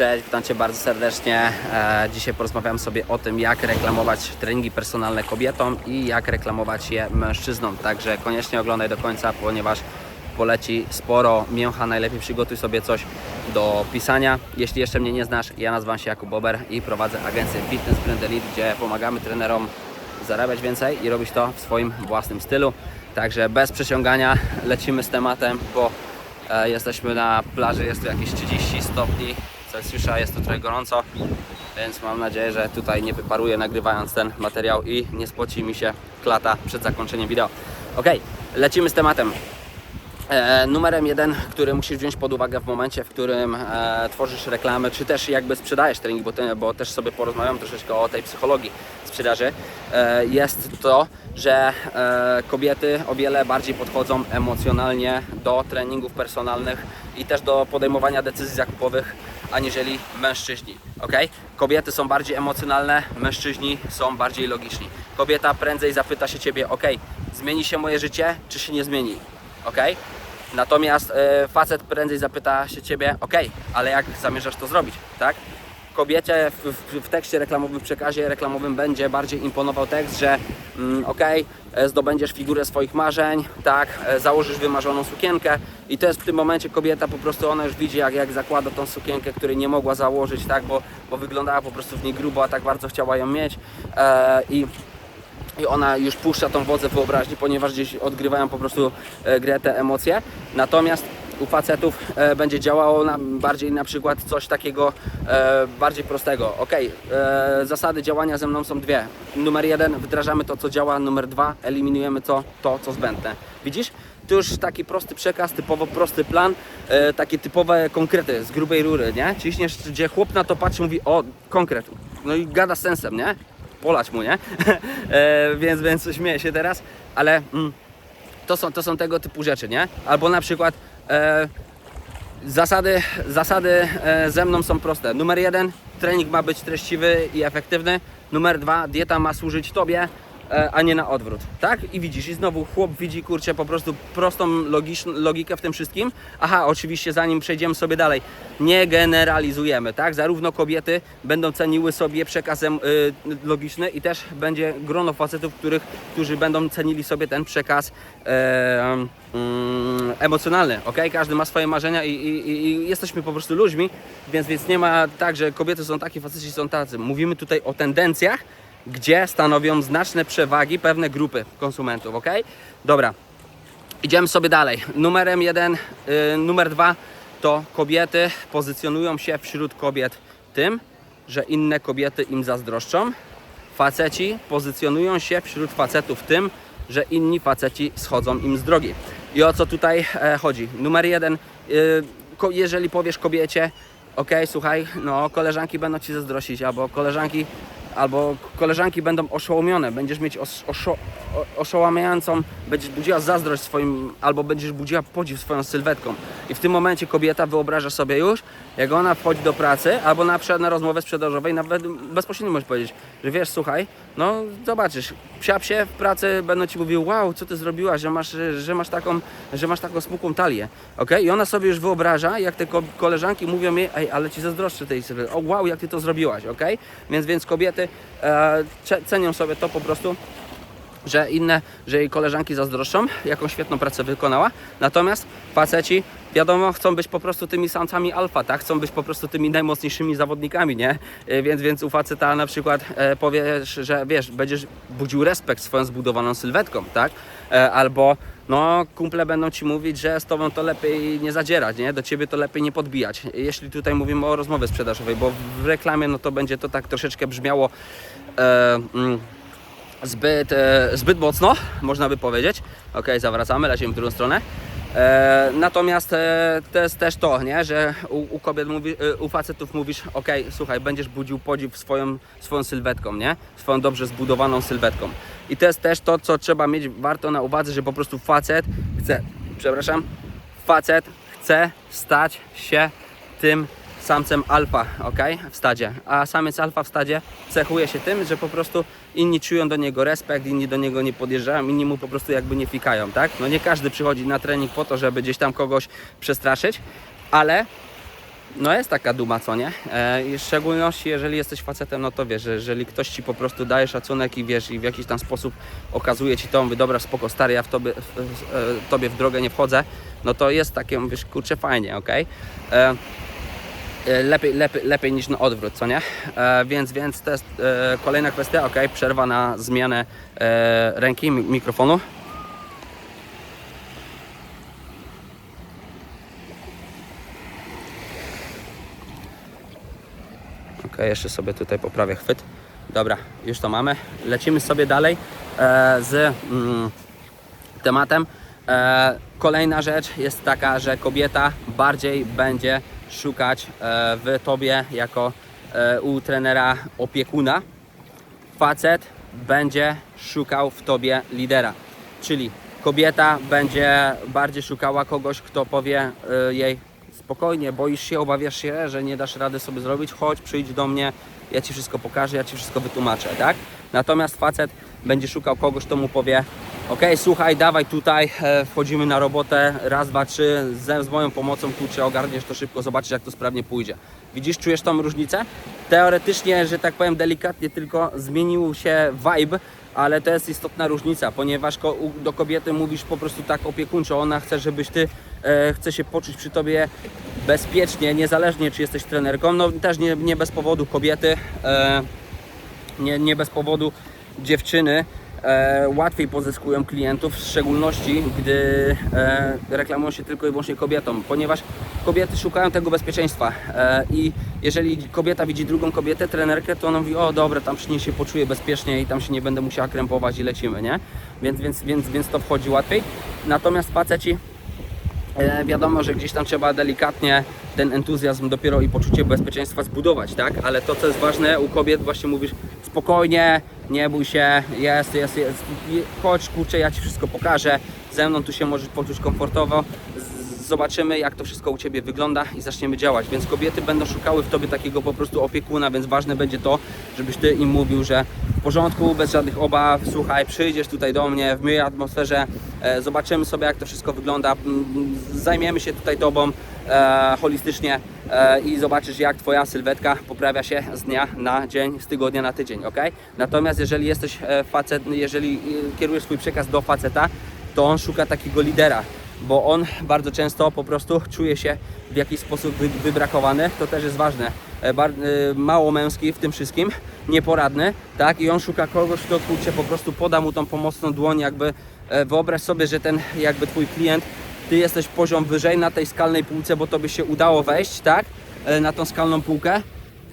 Cześć, witam Cię bardzo serdecznie. E, Dzisiaj porozmawiam sobie o tym, jak reklamować treningi personalne kobietom i jak reklamować je mężczyznom. Także koniecznie oglądaj do końca, ponieważ poleci sporo mięcha. Najlepiej przygotuj sobie coś do pisania. Jeśli jeszcze mnie nie znasz, ja nazywam się Jakub Bober i prowadzę agencję Fitness Brand Elite, gdzie pomagamy trenerom zarabiać więcej i robić to w swoim własnym stylu. Także bez przeciągania lecimy z tematem, bo E, Jesteśmy na plaży, jest tu jakieś 30 stopni Celsjusza, jest tu trochę gorąco, więc mam nadzieję, że tutaj nie wyparuję nagrywając ten materiał i nie spoci mi się klata przed zakończeniem wideo. Ok, lecimy z tematem. E, numerem jeden, który musisz wziąć pod uwagę w momencie, w którym e, tworzysz reklamę, czy też jakby sprzedajesz trening, bo, bo też sobie porozmawiam troszeczkę o tej psychologii sprzedaży, e, jest to, że e, kobiety o wiele bardziej podchodzą emocjonalnie do treningów personalnych i też do podejmowania decyzji zakupowych, aniżeli mężczyźni. ok? Kobiety są bardziej emocjonalne, mężczyźni są bardziej logiczni. Kobieta prędzej zapyta się ciebie, ok, zmieni się moje życie, czy się nie zmieni? ok? Natomiast e, facet prędzej zapyta się ciebie, ok, ale jak zamierzasz to zrobić, tak? Kobiecie w, w, w tekście reklamowym, w przekazie reklamowym będzie bardziej imponował tekst, że mm, ok, e, zdobędziesz figurę swoich marzeń, tak, e, założysz wymarzoną sukienkę i to jest w tym momencie kobieta po prostu, ona już widzi jak, jak zakłada tą sukienkę, której nie mogła założyć, tak, bo, bo wyglądała po prostu w niej grubo, a tak bardzo chciała ją mieć e, i i ona już puszcza tą wodzę wyobraźni, ponieważ gdzieś odgrywają po prostu e, grę te emocje. Natomiast u facetów e, będzie działało na, bardziej na przykład coś takiego e, bardziej prostego. Ok, e, zasady działania ze mną są dwie. Numer jeden, wdrażamy to, co działa. Numer dwa, eliminujemy to, to co zbędne. Widzisz? To już taki prosty przekaz, typowo prosty plan, e, takie typowe konkrety z grubej rury, nie? Ciśniesz, gdzie chłop na to patrzy, mówi, o, konkret. No i gada sensem, nie? polać mu, nie? e, więc, więc śmieję się teraz, ale mm, to, są, to są tego typu rzeczy, nie? Albo na przykład e, zasady, zasady e, ze mną są proste. Numer jeden, trening ma być treściwy i efektywny. Numer dwa, dieta ma służyć Tobie, a nie na odwrót, tak? I widzisz, i znowu chłop widzi, kurczę, po prostu prostą logikę w tym wszystkim. Aha, oczywiście, zanim przejdziemy sobie dalej, nie generalizujemy, tak? Zarówno kobiety będą ceniły sobie przekazem y, logiczny i też będzie grono facetów, których, którzy będą cenili sobie ten przekaz e, mm, emocjonalny, ok? Każdy ma swoje marzenia i, i- i jesteśmy po prostu ludźmi, więc, więc nie ma tak, że kobiety są takie, faceci są tacy. Mówimy tutaj o tendencjach, gdzie stanowią znaczne przewagi pewne grupy konsumentów, ok? Dobra, idziemy sobie dalej. Numerem jeden, y, numer dwa to kobiety pozycjonują się wśród kobiet tym, że inne kobiety im zazdroszczą. Faceci pozycjonują się wśród facetów tym, że inni faceci schodzą im z drogi. I o co tutaj e, chodzi? Numer jeden, y, jeżeli powiesz kobiecie, ok, słuchaj, no koleżanki będą ci zazdrościć, albo koleżanki, albo koleżanki będą oszołomione, będziesz mieć os, oszo, oszołamiającą, będziesz budziła zazdrość swoim, albo będziesz budziła podziw swoją sylwetką. I w tym momencie kobieta wyobraża sobie już, jak ona wchodzi do pracy, albo na przykład na rozmowę sprzedażową i nawet bezpośrednio możesz powiedzieć, że wiesz, słuchaj, no zobaczysz, psia psie w pracy będą ci mówił, wow, co ty zrobiłaś, że masz, że masz taką, że masz taką smukłą talię, ok? I ona sobie już wyobraża, jak te ko- koleżanki mówią jej, ej, ale ci zazdroszczę tej sylwetki, o wow, jak ty to zrobiłaś, ok? Więc, więc kobiety cenią sobie to po prostu, że inne, że jej koleżanki zazdroszczą, jaką świetną pracę wykonała. Natomiast faceci, wiadomo, chcą być po prostu tymi samcami alfa, tak? Chcą być po prostu tymi najmocniejszymi zawodnikami, nie? E, Więc, więc u faceta na przykład e, powiesz, że wiesz, będziesz budził respekt swoją zbudowaną sylwetką, tak? E, albo no, kumple będą ci mówić, że z tobą to lepiej nie zadzierać, nie? Do ciebie to lepiej nie podbijać. Jeśli tutaj mówimy o rozmowie sprzedażowej, bo w reklamie no to będzie to tak troszeczkę brzmiało e, mm, zbyt, e, zbyt mocno, można by powiedzieć. Ok, zawracamy, lecimy w drugą stronę. E, natomiast e, to jest też to, nie? że u, u kobiet mówi, u facetów mówisz, ok, słuchaj, będziesz budził podziw swoją, swoją sylwetką, nie? Swoją dobrze zbudowaną sylwetką. I to jest też to, co trzeba mieć warto na uwadze, że po prostu facet chce, przepraszam, facet chce stać się tym samcem alfa, ok, w stadzie. A samiec alfa w stadzie cechuje się tym, że po prostu inni czują do niego respekt, inni do niego nie podjeżdżają, inni mu po prostu jakby nie fikają, tak? No nie każdy przychodzi na trening po to, żeby gdzieś tam kogoś przestraszyć, ale no jest taka duma, co nie? E, I w szczególności jeżeli jesteś facetem, no to wiesz, że jeżeli ktoś ci po prostu daje szacunek i wiesz, i w jakiś tam sposób okazuje ci to, mówi, dobra, spoko, stary, ja w tobie, w, w, e, tobie w drogę nie wchodzę, no to jest takie, mówisz, kurczę, fajnie, e, Lepiej, lepiej, lepiej niż na odwrót, co nie? E, więc, więc to jest e, kolejna kwestia, ok, przerwa na zmianę e, ręki, mi- mikrofonu. Ok, jeszcze sobie tutaj poprawię chwyt. Dobra, już to mamy. Lecimy sobie dalej e, z mm, tematem. E, kolejna rzecz jest taka, że kobieta bardziej będzie szukać e, w tobie jako e, u trenera opiekuna. Facet będzie szukał w tobie lidera. Czyli kobieta będzie bardziej szukała kogoś, kto powie jej spokojnie, boisz się, obawiasz się, że nie dasz rady sobie zrobić, chodź, przyjdź do mnie, ja ci wszystko pokażę, ja ci wszystko wytłumaczę, tak? Natomiast facet będzie szukał kogoś, kto mu powie ok, słuchaj, dawaj tutaj, e, wchodzimy na robotę, raz, dwa, trzy, z, z moją pomocą, kurczę, ogarniesz to szybko, zobaczysz jak to sprawnie pójdzie. Widzisz, czujesz tą różnicę? Teoretycznie, że tak powiem delikatnie, tylko zmienił się vibe, ale to jest istotna różnica, ponieważ do kobiety mówisz po prostu tak opiekuńczo, ona chce, żebyś ty e, chce się poczuć przy tobie bezpiecznie, niezależnie czy jesteś trenerką, no też nie, nie bez powodu kobiety, e, nie, nie bez powodu dziewczyny e, łatwiej pozyskują klientów, w szczególności gdy e, reklamują się tylko i wyłącznie kobietom, ponieważ kobiety szukają tego bezpieczeństwa e, i jeżeli kobieta widzi drugą kobietę, trenerkę, to ona mówi, o dobra, tam przy niej się poczuję bezpiecznie i tam się nie będę musiała krępować i lecimy, nie? Więc, więc, więc, więc to wchodzi łatwiej. Natomiast faceci E, wiadomo, że gdzieś tam trzeba delikatnie ten entuzjazm dopiero i poczucie bezpieczeństwa zbudować, tak? Ale to, co jest ważne u kobiet, właśnie mówisz spokojnie, nie bój się, jest, jest, jest, chodź, kurczę, ja Ci wszystko pokażę, ze mną tu się możesz poczuć komfortowo, zobaczymy, jak to wszystko u Ciebie wygląda i zaczniemy działać. Więc kobiety będą szukały w Tobie takiego po prostu opiekuna, więc ważne będzie to, żebyś Ty im mówił, że w porządku, bez żadnych obaw, słuchaj, przyjdziesz tutaj do mnie w miłej atmosferze, e, zobaczymy sobie, jak to wszystko wygląda, zajmiemy się tutaj Tobą e, holistycznie e, i zobaczysz, jak Twoja sylwetka poprawia się z dnia na dzień, z tygodnia na tydzień, ok? Natomiast jeżeli jesteś e, facet, jeżeli e, kierujesz swój przekaz do faceta, to on szuka takiego lidera, bo on bardzo często po prostu czuje się w jakiś sposób wy, wybrakowany, to też jest ważne. E, e, mało męski w tym wszystkim, nieporadny, tak? I on szuka kogoś, kto kurczę, po prostu poda mu tą pomocną dłoń, jakby e, wyobraź sobie, że ten jakby twój klient, ty jesteś poziom wyżej na tej skalnej półce, bo tobie się udało wejść, tak? Na tą skalną półkę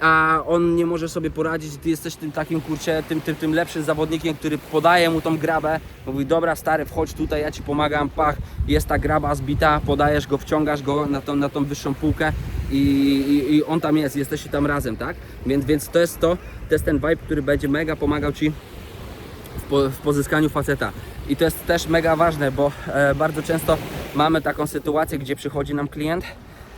a on nie może sobie poradzić, ty jesteś tym takim kurczę, tym, tym, tym lepszym zawodnikiem, który podaje mu tą grabę, mówi dobra stary, wchodź tutaj, ja ci pomagam, pach, jest ta graba zbita, podajesz go, wciągasz go na tą, na tą wyższą półkę i, i, i on tam jest, jesteście tam razem, tak? Więc, więc to jest to, to jest ten vibe, który będzie mega pomagał ci w, po, w pozyskaniu faceta. I to jest też mega ważne, bo e, bardzo często mamy taką sytuację, gdzie przychodzi nam klient,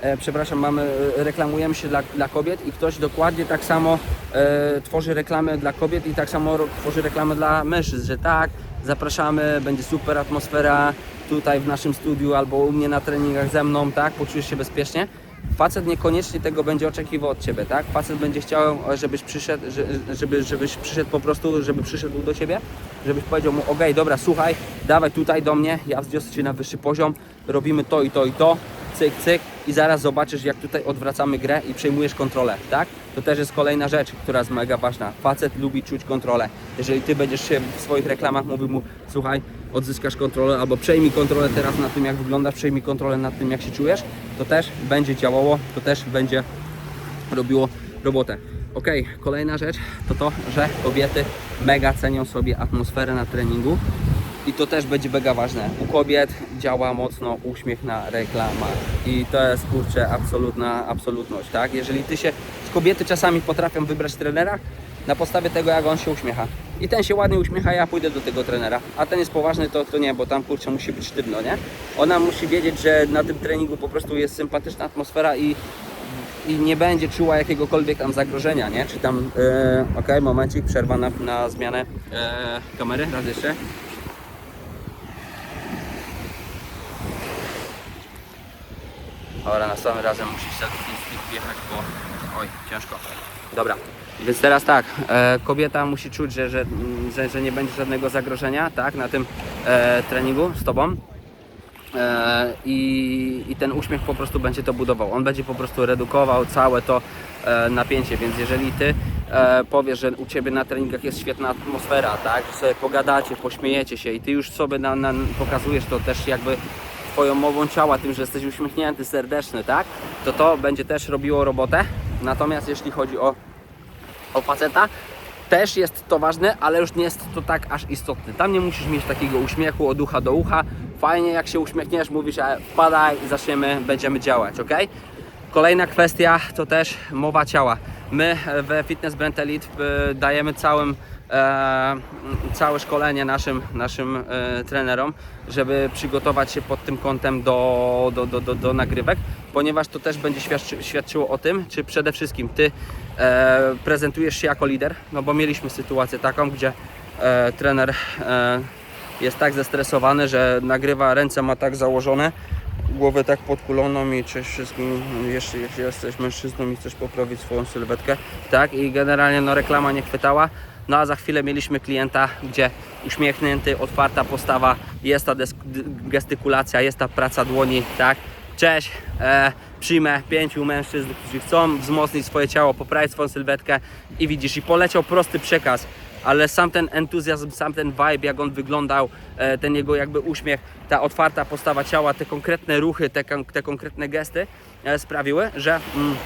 e, przepraszam, mamy, e, reklamujemy się dla, dla kobiet i ktoś dokładnie tak samo e, tworzy reklamy dla kobiet i tak samo tworzy reklamy dla mężczyzn, że tak, zapraszamy, będzie super atmosfera tutaj w naszym studiu albo u mnie na treningach ze mną, tak, poczujesz się bezpiecznie. Facet niekoniecznie tego będzie oczekiwał od Ciebie, tak? Facet będzie chciał, żebyś przyszedł, że- żeby, żebyś przyszedł po prostu, żeby przyszedł do Ciebie, żebyś powiedział mu, okej, dobra, słuchaj, dawaj tutaj do mnie, ja wzniosę Cię na wyższy poziom, robimy to i to i to, cyk, cyk i zaraz zobaczysz, jak tutaj odwracamy grę i przejmujesz kontrolę, tak? To też jest kolejna rzecz, która jest mega ważna. Facet lubi czuć kontrolę. Jeżeli Ty będziesz się w swoich reklamach mówił mu, słuchaj, odzyskasz kontrolę albo przejmij kontrolę teraz nad tym, jak wyglądasz, przejmij kontrolę nad tym, jak się czujesz, to też będzie działało, to też będzie robiło robotę. Ok, kolejna rzecz to to, że kobiety mega cenią sobie atmosferę na treningu i to też będzie mega ważne. U kobiet działa mocno uśmiech na reklamach i to jest kurczę absolutna absolutność, tak? Jeżeli ty się, kobiety czasami potrafią wybrać trenera na podstawie tego jak on się uśmiecha. I ten się ładnie uśmiecha, ja pójdę do tego trenera. A ten jest poważny, to, to nie, bo tam kurczę musi być sztywno, nie? Ona musi wiedzieć, że na tym treningu po prostu jest sympatyczna atmosfera i i nie będzie czuła jakiegokolwiek tam zagrożenia, nie? Czy tam, e, okej, momencik, przerwa na, na zmianę e, kamery, raz jeszcze. Dobra, następnym razem musisz selfie wjechać, bo oj, ciężko. Dobra, więc teraz tak, e, kobieta musi czuć, że, że, że, że nie będzie żadnego zagrożenia, tak, na tym e, treningu z Tobą. E, i, i ten uśmiech po prostu będzie to budował. On będzie po prostu redukował całe to e, napięcie, więc jeżeli ty e, powiesz, że u ciebie na treningach jest świetna atmosfera, tak, że sobie pogadacie, pośmiejecie się i ty już sobie na, na, pokazujesz to też jakby twoją mową ciała, tym, że jesteś uśmiechnięty, serdeczny, tak, to to będzie też robiło robotę. Natomiast jeśli chodzi o, o faceta, też jest to ważne, ale już nie jest to tak aż istotne. Tam nie musisz mieć takiego uśmiechu od ucha do ucha. Fajnie jak się uśmiechniesz, mówisz, e, wpadaj, zaczniemy, będziemy działać, ok? Kolejna kwestia to też mowa ciała. My w Fitness Brand Elite y, dajemy całym, e, całe szkolenie naszym, naszym e, trenerom, żeby przygotować się pod tym kątem do, do, do, do, do nagrywek, ponieważ to też będzie świadczy, świadczyło o tym, czy przede wszystkim Ty e, prezentujesz się jako lider, no bo mieliśmy sytuację taką, gdzie e, trener e, jest tak zestresowany, że nagrywa, ręce ma tak założone, głowę tak podkuloną i cześć wszystkim, jeśli jesteś mężczyzną i chcesz poprawić swoją sylwetkę, tak, i generalnie no reklama nie chwytała, no a za chwilę mieliśmy klienta, gdzie uśmiechnięty, otwarta postawa, jest ta gestykulacja, jest ta praca dłoni, tak, cześć, e, przyjmę pięciu mężczyzn, którzy chcą wzmocnić swoje ciało, poprawić swoją sylwetkę i widzisz, i poleciał prosty przekaz, ale sam ten entuzjazm, sam ten vibe, jak on wyglądał, e, ten jego jakby uśmiech, ta otwarta postawa ciała, te konkretne ruchy, te, te konkretne gesty e, sprawiły, że mm,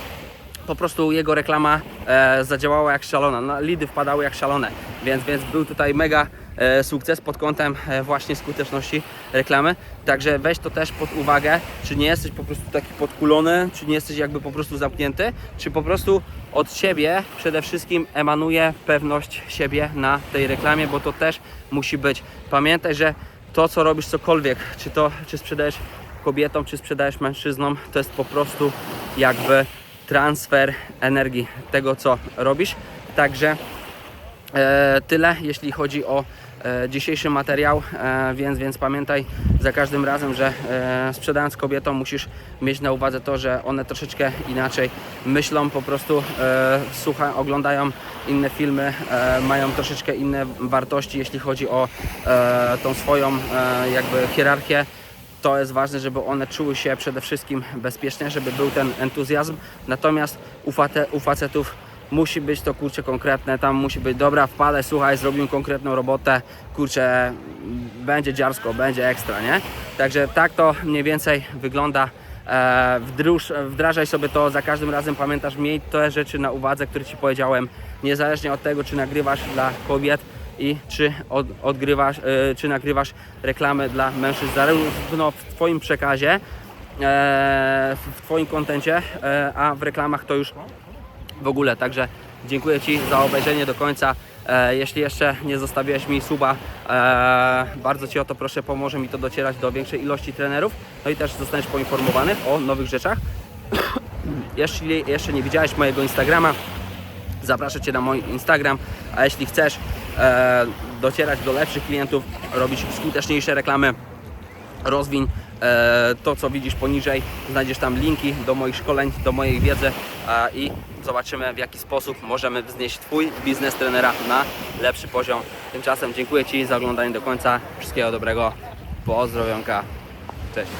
po prostu jego reklama e, zadziałała jak szalona, no, lidy wpadały jak szalone, więc, więc był tutaj mega e, sukces pod kątem e, właśnie skuteczności reklamy, także weź to też pod uwagę, czy nie jesteś po prostu taki podkulony, czy nie jesteś jakby po prostu zamknięty, czy po prostu od Ciebie przede wszystkim emanuje pewność siebie na tej reklamie, bo to też musi być. Pamiętaj, że to co robisz cokolwiek, czy to czy sprzedajesz kobietom, czy sprzedajesz mężczyznom, to jest po prostu jakby transfer energii tego, co robisz. Także e, tyle, jeśli chodzi o e, dzisiejszy materiał, e, więc, więc pamiętaj za każdym razem, że sprzedając kobietom musisz mieć na uwadze to, że one troszeczkę inaczej myślą, po prostu e, słucha, oglądają inne filmy, mają troszeczkę inne wartości, jeśli chodzi o tą swoją jakby hierarchię to jest ważne, żeby one czuły się przede wszystkim bezpiecznie, żeby był ten entuzjazm. Natomiast u, fate, u facetów musi być to kurczę konkretne, tam musi być dobra, wpadę, słuchaj, zrobimy konkretną robotę, kurczę, będzie dziarsko, będzie ekstra, nie? Także tak to mniej więcej wygląda. E, wdróż, wdrażaj sobie to za każdym razem, pamiętasz, miej te rzeczy na uwadze, które Ci powiedziałem, niezależnie od tego, czy nagrywasz dla kobiet, i czy od, odgrywasz, e, czy nagrywasz reklamy dla mężczyzn, zarówno w Twoim przekazie, e, w Twoim kontencie, e, a w reklamach to już w ogóle. Także dziękuję Ci za obejrzenie do końca. E, jeśli jeszcze nie zostawiłeś mi suba, e, bardzo Ci o to proszę, pomoże mi to docierać do większej ilości trenerów. No i też zostaniesz poinformowany o nowych rzeczach. Jeśli jeszcze nie widziałeś mojego Instagrama, zapraszam Cię na mój Instagram, a jeśli chcesz docierać do lepszych klientów, robić skuteczniejsze reklamy, rozwiń e, to, co widzisz poniżej. Znajdziesz tam linki do moich szkoleń, do mojej wiedzy i zobaczymy, w jaki sposób możemy wznieść Twój biznes trenera na lepszy poziom. Tymczasem dziękuję Ci za oglądanie do końca. Wszystkiego dobrego. Pozdrowionka. Cześć.